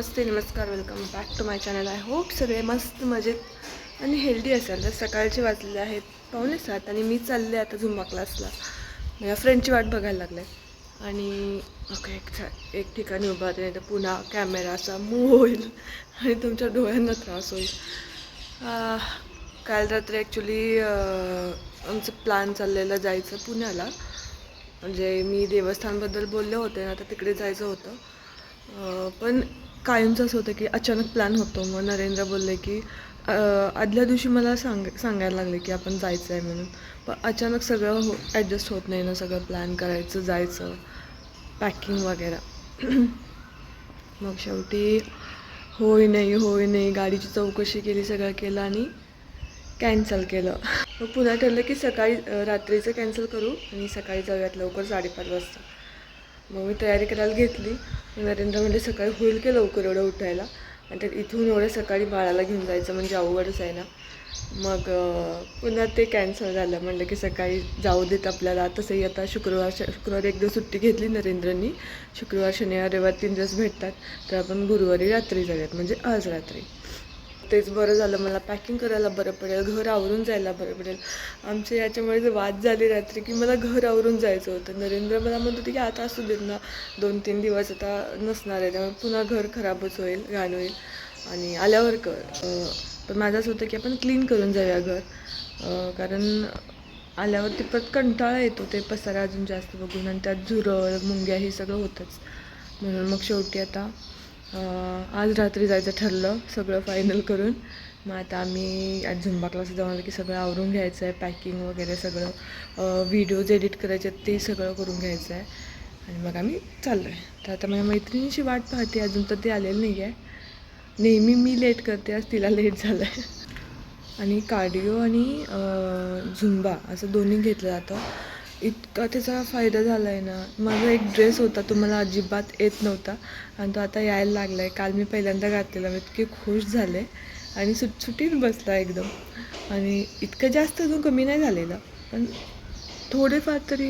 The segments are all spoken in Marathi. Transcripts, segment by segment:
नमस्ते नमस्कार welcome back to my channel I hope सगळे मस्त मजेत आणि हेल्दी असाल. तर सकाळचे वाजलेले आहेत पाहुणे सात आणि मी चालले आता झुंबा क्लासला माझ्या फ्रेंडची वाट बघायला लागले. आणि ओके एक एक ठिकाणी उभा ते नाही तर पुन्हा कॅमेरा असा मूव होईल आणि तुमच्या डोळ्यांना त्रास होईल. काल रात्री ॲक्च्युली आमचं प्लॅन चाललेलं जायचं पुण्याला. म्हणजे मी देवस्थानबद्दल बोलले होते ना तर तिकडे जायचं होतं. पण कायमचं असं होतं की अचानक प्लॅन होतो. मग नरेंद्र बोलले की आदल्या दिवशी मला सांग सांगायला लागले की आपण जायचं आहे म्हणून. पण अचानक सगळं हो ॲडजस्ट होत नाही ना सगळं प्लॅन करायचं जायचं पॅकिंग वगैरे. मग शेवटी होय नाही होय नाही गाडीची चौकशी केली सगळं केलं आणि कॅन्सल केलं. मग पुन्हा ठरलं की सकाळी रात्रीचं कॅन्सल करू आणि सकाळी जाऊयात लवकर साडेपाच वाजता. मग मी तयारी करायला घेतली. नरेंद्र म्हणजे सकाळी होईल की लवकर एवढं उठायला? आणि त्यात इथून एवढं सकाळी बाळाला घेऊन जायचं म्हणजे अवघडच आहे ना. मग पुन्हा ते कॅन्सल झालं. म्हणलं की सकाळी जाऊ देत आपल्याला. तसंही आता शुक्रवार शुक्रवारी एक दिवस सुट्टी घेतली नरेंद्रनी. शुक्रवार शनिवार रविवार तीन दिवस भेटतात. तर आपण गुरुवारी रात्री जाऊयात. म्हणजे आज रात्री. तेच बरं झालं मला पॅकिंग करायला बरं पडेल घर आवरून जायला बरं पडेल. आमच्या याच्यामुळे जर वाद झाली रात्री की मला घर आवरून जायचं होतं. नरेंद्र मला म्हणत होते की आता असू देत ना दोन तीन दिवस आता नसणार आहे त्यामुळे पुन्हा घर खराबच होईल घाण होईल. आणि आल्यावर कर. पण माझं असं होतं की आपण क्लीन करून जाऊया घर. कारण आल्यावरती परत कंटाळा येतो ते पसारा अजून जास्त बघून आणि त्यात झुरळ मुंग्या हे सगळं होतंच. म्हणून मग शेवटी आता आज रात्री जायचं ठरलं सगळं फायनल करून. मग आता आम्ही आज झुंबा क्लास जाऊन आलं की सगळं आवरून घ्यायचं आहे पॅकिंग वगैरे सगळं. व्हिडिओज एडिट करायचे आहेत ते सगळं करून घ्यायचं आहे. आणि मग आम्ही चाललो आहे तर आता माझ्या मैत्रिणीची वाट पाहते अजून तर ते आलेलं नाही आहे नेहमी मी लेट करते आज तिला लेट झालं आहे आणि कार्डिओ आणि झुंबा असं दोन्ही घेतलं जातं. इतका त्याचा फायदा झाला आहे ना. माझा एक ड्रेस होता तो मला अजिबात येत नव्हता. आणि तो आता यायला लागला आहे काल मी पहिल्यांदा घातलेला. मी इतके खुश झाले. आणि सुटसुटीत बसला एकदम. आणि इतकं जास्त अजून कमी नाही झालेलं. पण थोडेफार तरी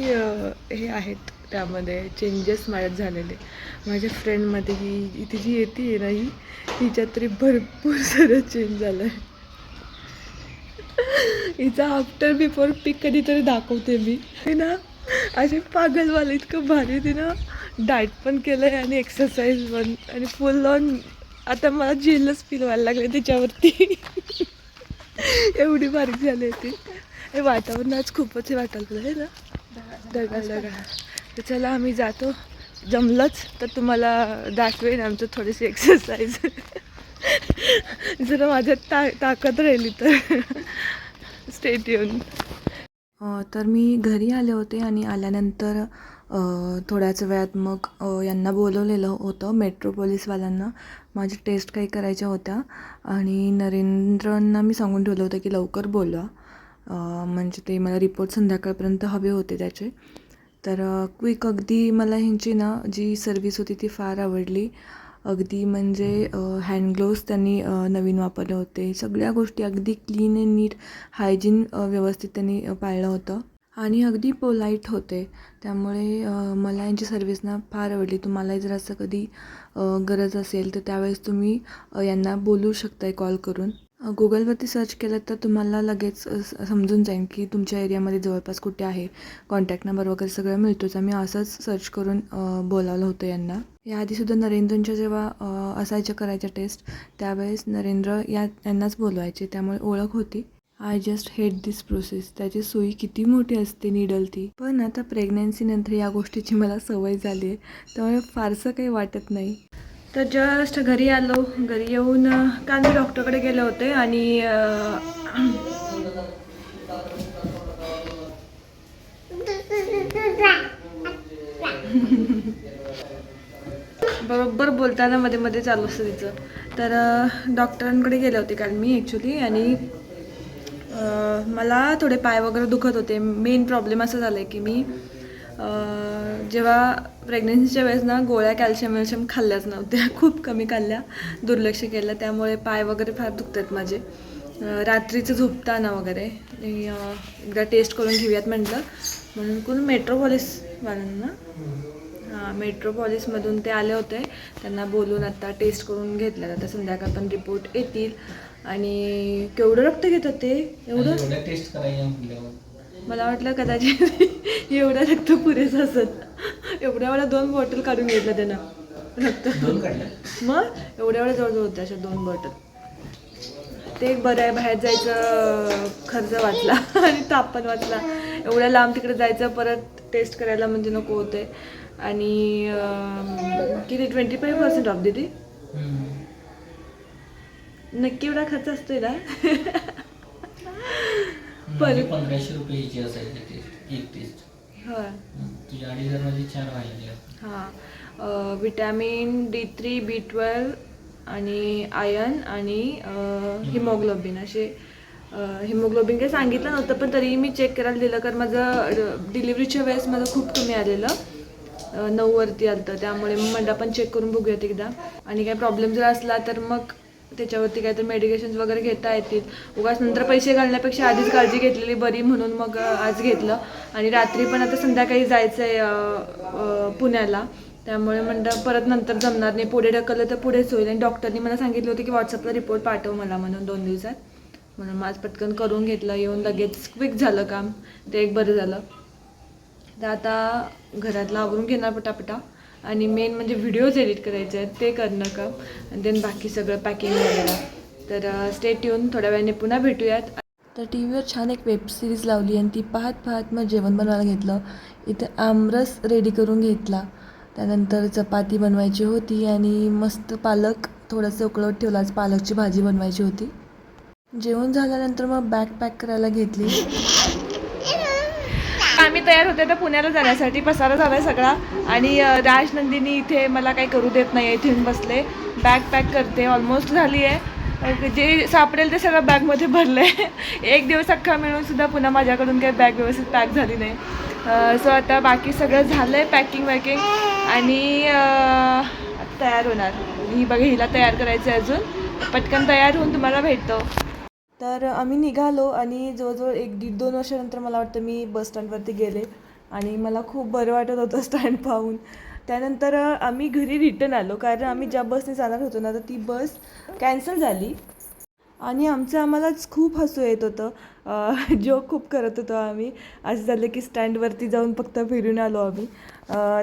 हे आहेत त्यामध्ये. चेंजेस माझ्यात झालेले. माझ्या फ्रेंडमध्ये ही तिची येते ना ही हिच्यात तरी भरपूर सारं चेंज झालं आहे हिचा आफ्टर बिफोर पिक कधीतरी दाखवते मी. हे ना असे पागलवाले इतकं भारी तिनं डाएट पण केलं आहे आणि एक्सरसाइज पण. आणि फुल ऑन आता मला जेलच फील व्हायला लागले त्याच्यावरती. एवढी बारीक झाली होती. हे वातावरण आज खूपच हे वाटायला लागलं आहे ना. दगा दगा तर चला आम्ही जातो. जमलंच तर तुम्हाला दाखवेन आमचं थोडीशी एक्सरसाइज जरा माझ्यात ता ताकद राहिली तर. स्टेट येऊन तर मी घरी आले होते आणि आल्यानंतर थोड्याच वेळात मग यांना बोलवलेलं होतं मेट्रोपोलिसवाल्यांना माझी टेस्ट काही करायच्या होत्या आणि नरेंद्रांना मी सांगून ठेवलं होतं की लवकर बोलवा. म्हणजे ते मला रिपोर्ट संध्याकाळपर्यंत हवे होते त्याचे. तर क्विक अगदी मला ह्यांची ना जी सर्विस होती ती फार आवडली. अगदी म्हणजे हँड ग्लोव्स त्यांनी नवीन वापरले होते. सगळ्या गोष्टी अगदी क्लीन अँड नीट हायजीन व्यवस्थित त्यांनी पाळलं होतं. आणि अगदी पोलाईट होते. त्यामुळे मला यांची सर्विस ना फार आवडली. तुम्हालाही जर असं कधी गरज असेल तर त्यावेळेस तुम्ही यांना बोलू शकताय कॉल करून. गुगलवरती सर्च केलं तर तुम्हाला लगेच समजून जाईल की तुमच्या एरियामध्ये जवळपास कुठे आहे. कॉन्टॅक्ट नंबर वगैरे सगळं मिळतोच आम्ही असंच सर्च करून बोलावलं होतं यांना. याआधीसुद्धा नरेंद्रांच्या जेव्हा असायच्या करायच्या टेस्ट त्यावेळेस नरेंद्र या यांनाच बोलवायचे. त्यामुळे ओळख होती. I just hate this process त्याची सुई किती मोठी असते निडल ती. पण आता प्रेग्नन्सीनंतर या गोष्टीची मला सवय झाली आहे त्यामुळे फारसं काही वाटत नाही. तर जस्ट घरी आलो. घरी येऊन काल मी डॉक्टरकडे गेले होते आणि बरोबर बोलताना मध्ये मध्ये चालू असतं तिचं. तर डॉक्टरांकडे गेले होते काल मी ॲक्च्युली आणि मला थोडे पाय वगैरे दुखत होते. मेन प्रॉब्लेम असं झालं आहे की मी जेव्हा प्रेग्नन्सीच्या वेळेस ना गोळ्या कॅल्शियम वॅल्शियम खाल्ल्याच नव्हत्या. खूप कमी खाल्ल्या. दुर्लक्ष केलं. त्यामुळे पाय वगैरे फार दुखतात माझे. रात्रीचं झोपताना वगैरे. एकदा टेस्ट करून घेऊयात म्हटलं. म्हणून कोण? मेट्रोपॉलिसवाल्यांना मेट्रोपॉलिसमधून ते आले होते. त्यांना बोलून आता टेस्ट करून घेतलं आता संध्याकाळ पण रिपोर्ट येतील. आणि केवढं रक्त घेतात ते? एवढं? टेस्ट करायला मला वाटलं कदाचित एवढं रक्त पुरेसं असत एवढ्या वेळा दोन बॉटल काढून घेतलं त्यानं. रक्त. मग एवढ्या वेळा जवळजवळ होत्या अशा दोन बॉटल ते एक बरं आहे बाहेर जायचं खर्च वाचला आणि ताप पण वाचला. एवढ्या लांब तिकडे जायचं परत टेस्ट करायला म्हणजे नको होते. आणि किती ट्वेंटी फाईव्ह पर्सेंट ऑफ दिदी नक्की एवढा खर्च असतोय ना? माझी पंधराशे रुपये ह्याची असायची टेस्ट एक टेस्ट. होय. अडीच चार हां. Vitamin D three B twelve आणि आयर्न आणि हिमोग्लोबिन. असे हिमोग्लोबिन काही सांगितलं नव्हतं पण तरीही मी चेक करायला दिलं कारण माझं डिलिव्हरीच्या वेळेस माझं खूप कमी आलेलं. नऊवरती आलं होतं त्यामुळे मग मला पण चेक करून बघूयात एकदा. आणि काही प्रॉब्लेम जर असला तर मग त्याच्यावरती काहीतरी मेडिकेशन्स वगैरे घेता येतील. उगाच नंतर पैसे घालण्यापेक्षा आधीच काळजी घेतलेली बरी म्हणून मग आज घेतलं. आणि रात्री पण आता संध्याकाळी जायचं आहे पुण्याला. त्यामुळे म्हणलं परत नंतर जमणार नाही. पुढे ढकललं तर पुढेच होईल. आणि डॉक्टरनी मला सांगितलं होतं की व्हॉट्सअपला रिपोर्ट पाठव मला म्हणून दोन दिवसात. म्हणून माझ पटकन करून घेतलं. येऊन लगेच क्विक झालं काम. ते एक बरं झालं. तर आता घरातलं आवरून घेणार पटापटा. आणि मेन म्हणजे व्हिडिओज एडिट करायचे आहेत ते करणं काम आणि देन बाकी सगळं पॅकिंग वगैरे. तर स्टेट येऊन थोड्या वेळाने पुन्हा भेटूयात. तर टी व्हीवर छान एक वेब सिरीज लावली आणि ती पाहत पाहत मग जेवण बनवायला घेतलं. इथं आमरस रेडी करून घेतला. त्यानंतर चपाती बनवायची होती आणि मस्त पालक थोडंसं उकळत ठेवला. आज पालकची भाजी बनवायची होती. जेवण झाल्यानंतर मग बॅग पॅक करायला घेतली. आम्ही तयार होते तर पुण्याला जाण्यासाठी. पसारा झालाय सगळा. आणि राजनंदिनी इथे मला काही करू देत नाही इथे येऊन बसले. बॅग पॅक करते ऑलमोस्ट झाली आहे. जे सापडेल ते सगळं बॅगमध्ये भरलं आहे एक दिवस अख्खा मिळून सुद्धा पुन्हा माझ्याकडून काही बॅग व्यवस्थित पॅक झाली नाही. सो आता बाकी सगळं झालं आहे पॅकिंग वॅकिंग आणि तयार होणार. ही बघा हिला तयार करायचं आहे अजून. पटकन तयार होऊन तुम्हाला भेटतो. तर आम्ही निघालो आणि जवळजवळ एक दीड दोन वर्षानंतर मला वाटतं मी बस स्टँडवरती गेले आणि मला खूप बरं वाटत होतं स्टँड पाहून. त्यानंतर आम्ही घरी रिटर्न आलो कारण आम्ही ज्या बसने जाणार होतो ना तर ती बस कॅन्सल झाली. आणि आमचं आम्हालाच खूप हसू येत होतं. जोक खूप करत होतो आम्ही. असं झालं की स्टँडवरती जाऊन फक्त फिरून आलो आम्ही.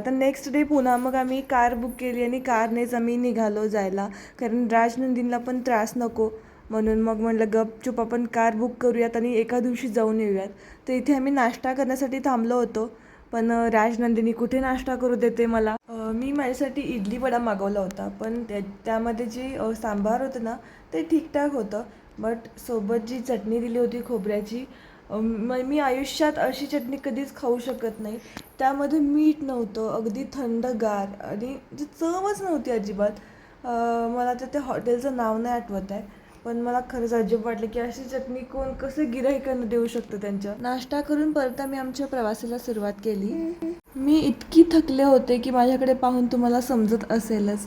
तर नेक्स्ट डे पुन्हा मग आम्ही कार बुक केली आणि कारनेच आम्ही निघालो जायला. कारण राजनंदीनला पण त्रास नको. म्हणून मग म्हटलं गपचूप आपण कार बुक करूयात आणि एका दिवशी जाऊन येऊयात. तर इथे आम्ही नाश्ता करण्यासाठी थांबलो होतो पण राजनंदिनी कुठे नाश्ता करू देते मला? मी माझ्यासाठी इडली वडा मागवला होता पण त्या त्यामध्ये जे सांबार होतं ना ते ठीकठाक होतं. बट सोबत जी चटणी दिली होती खोबऱ्याची म- मी आयुष्यात अशी चटणी कधीच खाऊ शकत नाही. त्यामध्ये मीठ नव्हतं अगदी थंडगार आणि जी चवच नव्हती अजिबात. मला तर त्या हॉटेलचं नाव नाही आठवत आहे. पण मला खरंच अजब वाटलं की अशी चटणी कोण कसं गिराईकांना देऊ शकतं त्यांच्या? नाश्ता करून परत आम्ही आमच्या प्रवासाला सुरुवात केली. मी इतकी थकले होते की माझ्याकडे पाहून तुम्हाला समजत असेलच.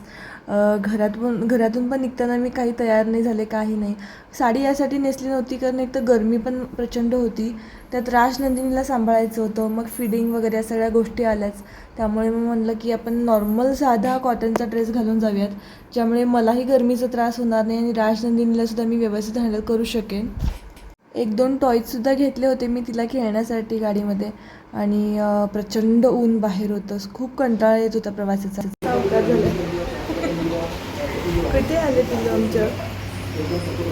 घरातून घरातून पण निघताना मी काही तयार नाही झाले काही नाही. साडी यासाठी नेसली नव्हती कारण एक तर गरमी पण प्रचंड होती. त्यात राजनंदिनीला सांभाळायचं होतं मग फिडिंग वगैरे या सगळ्या गोष्टी आल्याच. त्यामुळे मग म्हणलं की आपण नॉर्मल साधा कॉटनचा ड्रेस घालून जाऊयात ज्यामुळे मलाही गरमीचा त्रास होणार नाही आणि राजनंदिनीलासुद्धा मी व्यवस्थित हँडल करू शकेन. एक दोन टॉयजसुद्धा घेतले होते मी तिला खेळण्यासाठी गाडीमध्ये. आणि प्रचंड ऊन बाहेर होतं. खूप कंटाळा येत होता प्रवासाचा. कुठे आले तुम्ही आमच्या?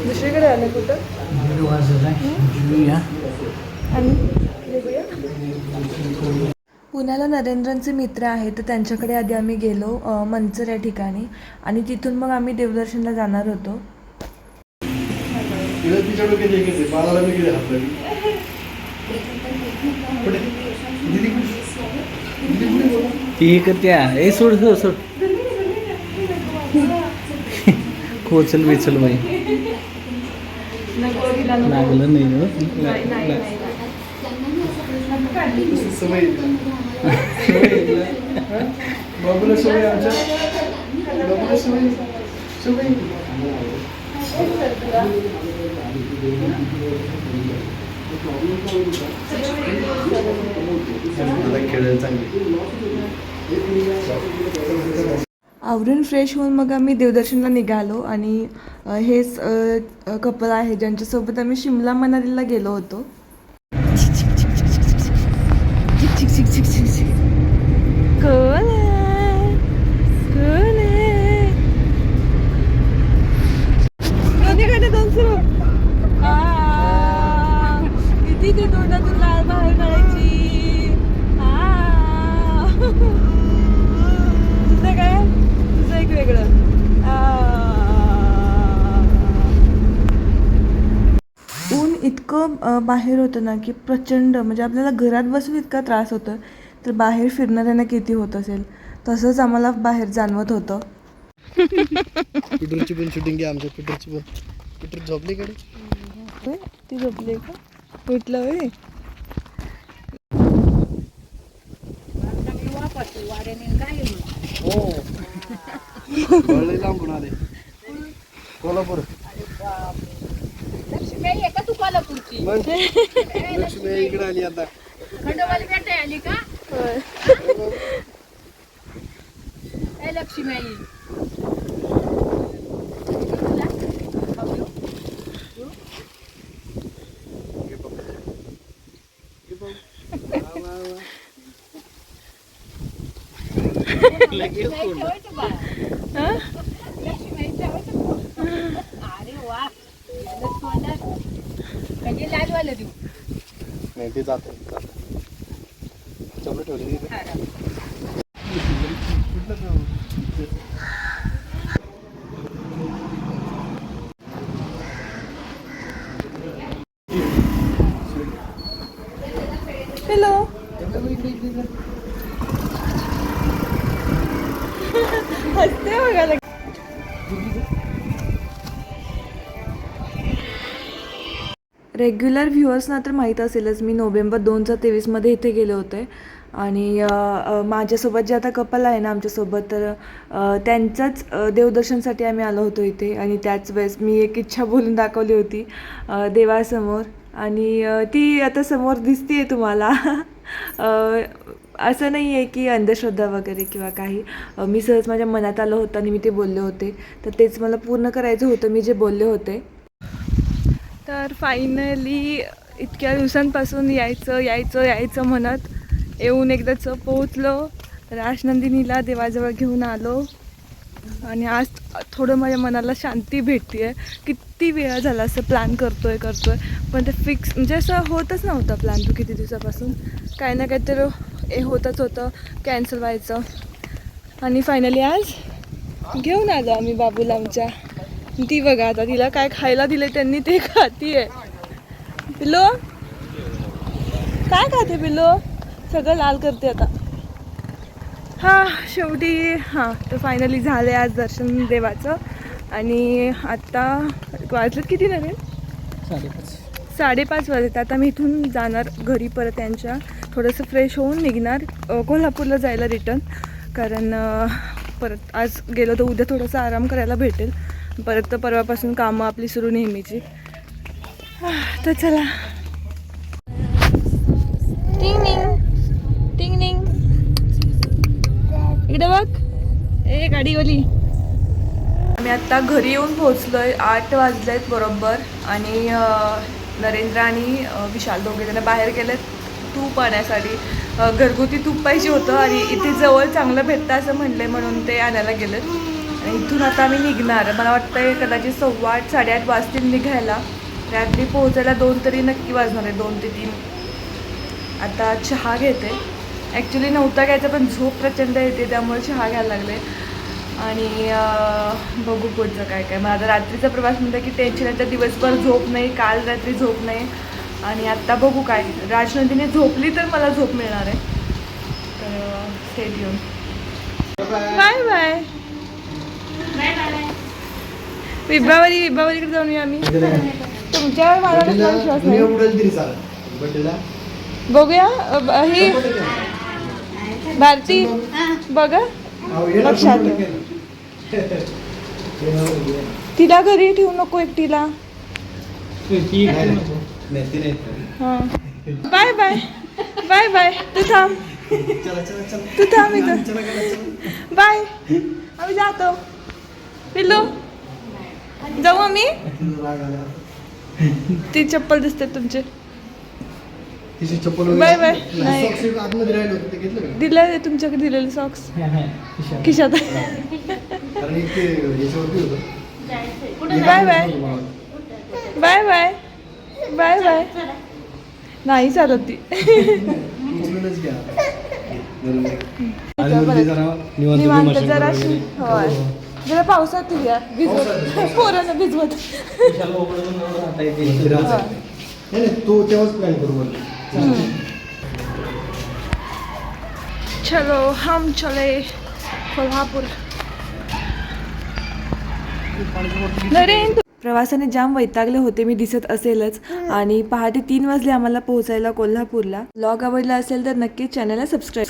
दुसरीकडे आले कुठं? आणि पुण्याला नरेंद्रनचे मित्र आहेत तर त्यांच्याकडे आधी आम्ही गेलो मंचर या ठिकाणी. आणि तिथून मग आम्ही देवदर्शनला जाणार होतो. तिला तिच्या डोक्यात एक येते बाळाला मी किती हात लागली ती हे करते. ए सोड सोड सोड. खोचल बेचल बाई. लागलं नाही हो. सवय? बाबूला सवय आमच्या? बाबूला सवय सवय आवरून फ्रेश होऊन मग आम्ही देवदर्शनला निघालो आणि हेच कपल आहे ज्यांच्यासोबत आम्ही शिमला मनालीला गेलो होतो कोण आहे? कोण आहे? दोन्हीकडे दोन सुरू आ, किती ती तोंडातून लाळ बाहेर काढायची आ. तुझं काय तुझं एक वेगळं आ. ऊन इतकं बाहेर होतं ना की प्रचंड म्हणजे आपल्याला घरात बसून इतका त्रास होतो तर बाहेर फिरणाऱ्यांना किती होत असेल? तसंच आम्हाला बाहेर जाणवत होतं. पिटूरची पण शूटिंग आहे आमच्या पिटूरची पण. पिटूर झोपली कडे? ती झोपली का? उठलं होय. हो. वळले लांबून आले. कोल्हापूर. कोल्हापूरची मग? लक्ष्मी इकडे आली आता. खंडोबाला भेटाय आली का. ए लक्ष्मी आई हा? अरे वा. तोंडात म्हणजे लालवाला देऊ. नाही ते जाते चपलं ठेवली हॅलो हसते बघायला रेग्युलर व्ह्युअर्सना तर माहीत असेलच. मी नोव्हेंबर दोन हजार तेवीसमध्ये इथे गेले होते. आणि माझ्यासोबत जे आता कपल आहे ना आमच्यासोबत तर त्यांचंच देवदर्शनसाठी आम्ही आलो होतो इथे. आणि त्याच वेळेस मी एक इच्छा बोलून दाखवली होती देवासमोर. आणि ती आता समोर दिसते आहे तुम्हाला असं नाही आहे की अंधश्रद्धा वगैरे किंवा काही. मी सहज माझ्या मनात आलं होतं आणि मी ते बोलले होते. तर तेच मला पूर्ण करायचं होतं. मी जे बोलले होते तर फायनली इतक्या दिवसांपासून यायचं यायचं यायचं म्हणत येऊन एकदाच पोहोचलो. राजनंदिनीला देवाजवळ घेऊन आलो. आणि आज थोडं माझ्या मनाला शांती भेटते आहे किती वेळा झाला असं प्लॅन करतोय करतोय. पण ते फिक्स म्हणजे असं होतच नव्हतं प्लॅन तो किती दिवसापासून. काही ना काहीतरी हे होतच होतं. कॅन्सल व्हायचं. आणि फायनली आज घेऊन आलो आम्ही बाबूला आमच्या. ती बघा आता तिला काय खायला दिले त्यांनी ते खातीये. पिल्लो? काय खाते पिल्लो? सगळं लाल करते आता. हा शेवटी हां तर फायनली झाले आज दर्शन देवाचं. आणि आत्ता वाजलं किती नवीन? साडेपाच. साडेपाच वाजत आता मी इथून जाणार घरी परत त्यांच्या थोडंसं फ्रेश होऊन निघणार. कोल्हापूरला जायला रिटर्न कारण परत आज गेलो तर उद्या थोडासा आराम करायला भेटेल. परत तर परवापासून कामं आपली सुरू नेहमीची. तर चला. टिंग निंग टिंग निंग इकडे बघ. ए गाडीवाली आम्ही आत्ता घरी येऊन पोहोचलो आहे आठ वाजले आहेत बरोबर. आणि नरेंद्र आणि विशाल दोघे जण बाहेर गेलेत तूप आणण्यासाठी घरगुती तूप पाहिजे होतं आणि इथे जवळ चांगलं भेटतं असं म्हणले म्हणून ते आणायला गेलं इथून आता आम्ही निघणार. मला वाटतंय कदाचित सव्वा आठ साडेआठ वाजतील निघायला. रात्री पोहोचायला दोन तरी नक्की वाजणार आहे दोन ते तीन. आता चहा घेते. ॲक्च्युली नव्हता घ्यायचा पण झोप प्रचंड येते त्यामुळे चहा घ्यायला लागले. आणि बघू पुढचं काय काय. मला आता रात्रीचा प्रवास म्हणतं की टेन्शन आहे तर दिवसभर झोप नाही काल रात्री झोप नाही. आणि आत्ता बघू काय. राजनंदीने झोपली तर मला झोप मिळणार आहे. तर स्टेट येऊन बाय बाय विभावरी विभावरीकडे जाऊन येऊ आम्ही. तुमच्यावर मला कसला विश्वास नाही उडेल तरी चालेल. बड्डेला बघूया ही भारती बघा लक्षात तिला घरी ठेवू नको एकटीला. हां. Bye bye. Bye bye. तू थांब. चला चला चला. तू थांब इथं. चला चला चला. बाय. आम्ही जातो. पिल्लू? जाऊ आम्ही ती चप्पल दिसते तुमचे. Bye bye. नाही, नाही. socks एक आतमध्ये राहिले होते ते घेतलं का? दिले तुमच्याकडे दिलेले सॉक्स खिशात. Bye bye. Bye bye. Bye bye. नाही चालत ती. निवांत जरा. होय. जरा पावसात या भिजवत. पोरांना भिजवत. नाही तो तेव्हाच प्लॅन करू बोल. चलो हम चले कोल्हापूर. नरेंद्र. प्रवासाने जाम वैतागले होते मी दिसत असेलच. आणि पहाटे तीन वाजले आम्हाला पोहोचायला कोल्हापूरला. ब्लॉग आवडला असेल तर नक्की चॅनलला सबस्क्राईब